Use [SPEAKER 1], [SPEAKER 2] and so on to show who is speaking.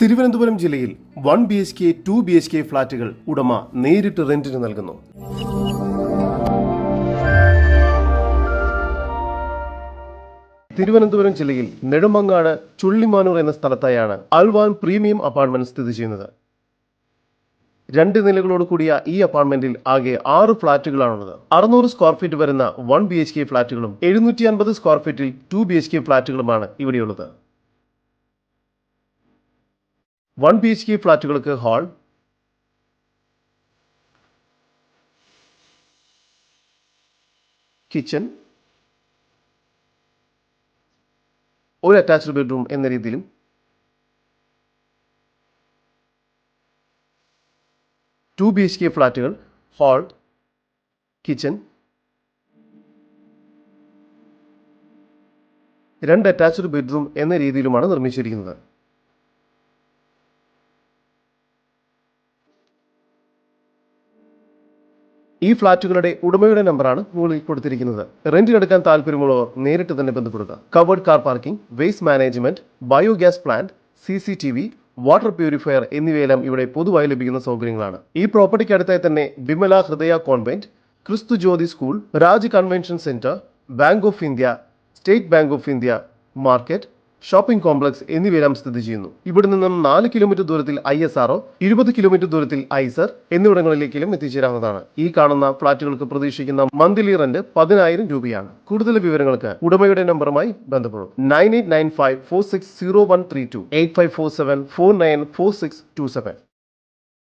[SPEAKER 1] തിരുവനന്തപുരം ജില്ലയിൽ one B H K two B H K ഫ്ളാറ്റുകൾ ഉടമ നേരിട്ട് റെന്റിന് നൽകുന്നു. തിരുവനന്തപുരം ജില്ലയിൽ നെടുമങ്ങാട് ചുള്ളിമാനൂർ എന്ന സ്ഥലത്തായാണ് അൽവാൻ പ്രീമിയം അപ്പാർട്ട്മെന്റ് സ്ഥിതി ചെയ്യുന്നത്. രണ്ട് നിലകളോട് കൂടിയ ഈ അപ്പാർട്ട്മെന്റിൽ ആകെ ആറ് ഫ്ളാറ്റുകളാണുള്ളത്. അറുന്നൂറ് സ്ക്വയർ ഫീറ്റ് വരുന്ന വൺ ബി എച്ച് കെ ഫ്ളാറ്റുകളും എഴുന്നൂറ്റി അൻപത് സ്ക്വയർ ഫീറ്റിൽ ടു ബി എച്ച് കെ ഫ്ളാറ്റുകളുമാണ് ഇവിടെയുള്ളത്. വൺ ബി എച്ച് കെ ഫ്ലാറ്റുകൾക്ക് ഹാൾ. കിച്ചൺ ഒരു അറ്റാച്ച്ഡ് ബെഡ്റൂം എന്ന രീതിയിലും. ടു ബി എച്ച് കെ ഫ്ലാറ്റുകൾ ഹാൾ കിച്ചൺ രണ്ട് അറ്റാച്ച്ഡ് ബെഡ്റൂം എന്ന രീതിയിലുമാണ് നിർമ്മിച്ചിരിക്കുന്നത്. ഈ ഫ്ളാറ്റുകളുടെ ഉടമയുടെ നമ്പറാണ് മുകളിൽ കൊടുത്തിരിക്കുന്നത്. റെന്റിനെടുക്കാൻ താല്പര്യമുള്ളവർ നേരിട്ട് തന്നെ ബന്ധപ്പെടുക. Covered car parking waste management biogas plant C C T V water purifier എന്നിവയെല്ലാം ഇവിടെ പൊതുവായി ലഭിക്കുന്ന സൗകര്യങ്ങളാണ്. ഈ പ്രോപ്പർട്ടിക്ക് അടുത്തായി തന്നെ Bimala Hridaya convent Kristu Jyoti school Raj convention centre bank of India state bank of India market shopping complex എന്നിവയെല്ലാം സ്ഥിതി ചെയ്യുന്നു. ഇവിടെ നിന്നും നാല് കിലോമീറ്റർ ദൂരത്തിൽ ഐ എസ് ആർഒ ഇരുപത് കിലോമീറ്റർ ദൂരത്തിൽ ഐസർ എന്നിവിടങ്ങളിലേക്കും എത്തിച്ചേരാവുന്നതാണ്. ഈ കാണുന്ന ഫ്ളാറ്റുകൾക്ക് പ്രതീക്ഷിക്കുന്ന മന്ത്ലി റെന്റ് പതിനായിരം രൂപയാണ്. കൂടുതൽ വിവരങ്ങൾക്ക് ഉടമയുടെ നമ്പറുമായി ബന്ധപ്പെടും nine eight nine five four six zero one three two eight five four seven four nine four six two seven.